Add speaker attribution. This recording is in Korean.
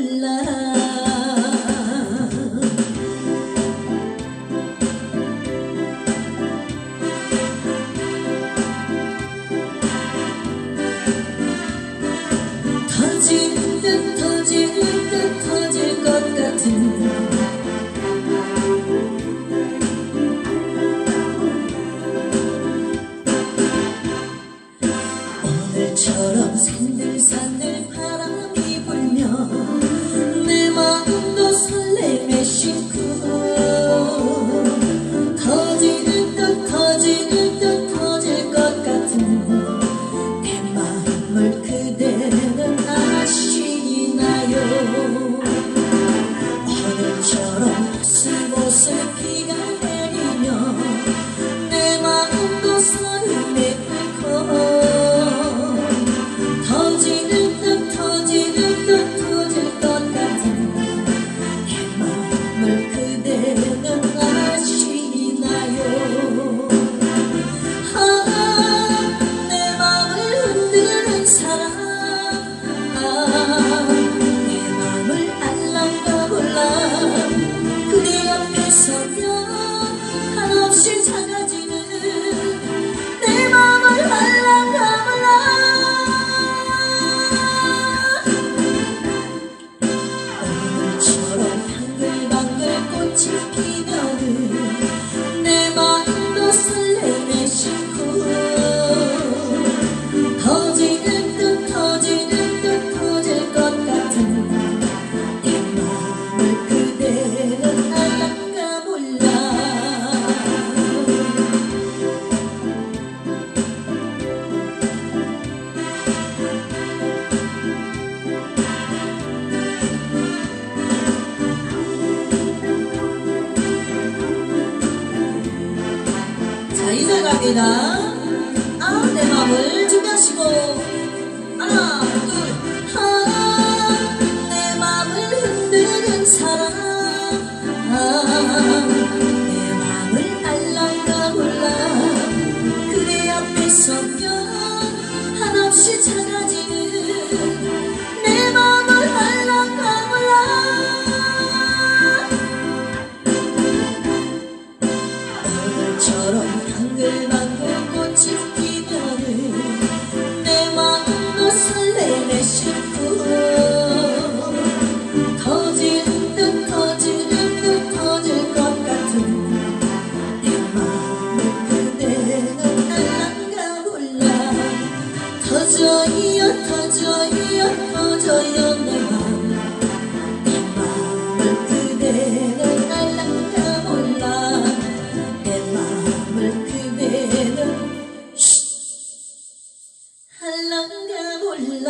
Speaker 1: 몰 한없이 작아지는 내 마음을 알랑가 몰라. 오늘처럼 방글방글 꽃이 피면은 내 마음도 설렘에 싣고. 터지는 듯 터지는 듯 터질 것 같은 내 마음을 그대는 몰라 자, 이제 갑니다. 아, 내 마음을 준비하시고. 하나, 터져요 터져요 터져요 내 마음 내 마음을 그대는 알랑가 몰라. 내 마음을 그대는 알랑가 몰라